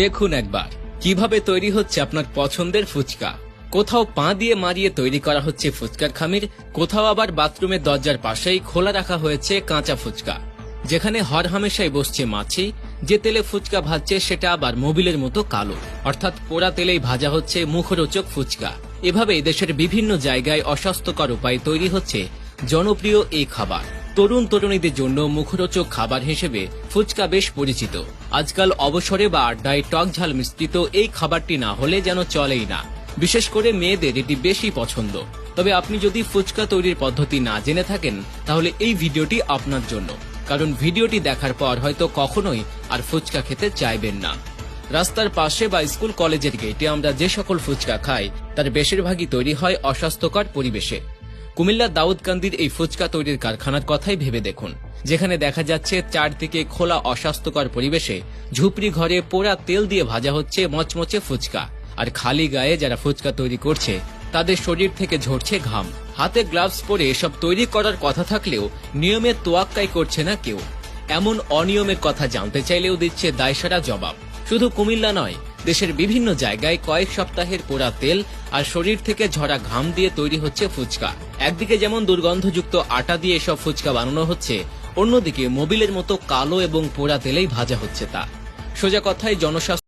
দেখুন একবার, কীভাবে তৈরি হচ্ছে আপনার পছন্দের ফুচকা। কোথাও পা দিয়ে মারিয়ে তৈরি করা হচ্ছে ফুচকার খামির, কোথাও আবার বাথরুমের দরজার পাশেই খোলা রাখা হয়েছে কাঁচা ফুচকা। যেখানে হরহামেশাই বসছে মাছি, যে তেলে ফুচকা ভাজছে সেটা আবার মোবিলের মতো কালো। অর্থাৎ পোড়া তেলেই ভাজা হচ্ছে মুখরোচক ফুচকা। এভাবে দেশের বিভিন্ন জায়গায় অস্বাস্থ্যকর উপায়ে তৈরি হচ্ছে জনপ্রিয় এই খাবার। তরুণ তরুণীদের জন্য মুখরোচক খাবার হিসেবে ফুচকা বেশ পরিচিত। আজকাল অবসরে বা আড্ডায় টক ঝাল মিশ্রিত এই খাবারটি না হলে যেন চলেই না। বিশেষ করে মেয়েদের এটি বেশি পছন্দ। তবে আপনি যদি ফুচকা তৈরির পদ্ধতি না জেনে থাকেন, তাহলে এই ভিডিওটি আপনার জন্য। কারণ ভিডিওটি দেখার পর হয়তো কখনোই আর ফুচকা খেতে চাইবেন না। রাস্তার পাশে বা স্কুল কলেজের গেটে আমরা যে সকল ফুচকা খাই, তার বেশিরভাগই তৈরি হয় অস্বাস্থ্যকর পরিবেশে। কুমিল্লার দাউদকান্দির এই ফুচকা তৈরির কারখানার কথাই ভেবে দেখুন, যেখানে দেখা যাচ্ছে চারদিকে খোলা অস্বাস্থ্যকর পরিবেশে ঝুপড়ি ঘরে পোড়া তেল দিয়ে ভাজা হচ্ছে মচমচে ফুচকা, আর খালি গায়ে যারা ফুচকা তৈরি করছে, তাদের শরীর থেকে ঝরছে ঘাম। হাতে গ্লাভস পরে এসব তৈরি করার কথা থাকলেও নিয়মের তোয়াক্কাই করছে না কেউ। এমন অনিয়মের কথা জানতে চাইলেও দিচ্ছে দায়সারা জবাব। শুধু কুমিল্লা নয় দেশের বিভিন্ন জায়গায় কয়েক সপ্তাহের পোড়া তেল আর শরীর থেকে ঝরা ঘাম দিয়ে তৈরি হচ্ছে ফুচকা। একদিকে যেমন দুর্গন্ধযুক্ত আটা দিয়ে এসব ফুচকা বানানো হচ্ছে, অন্যদিকে মোবিলের মতো কালো এবং পোড়া তেলেই ভাজা হচ্ছে তা। সোজা কথায় জনস্বাস্থ্য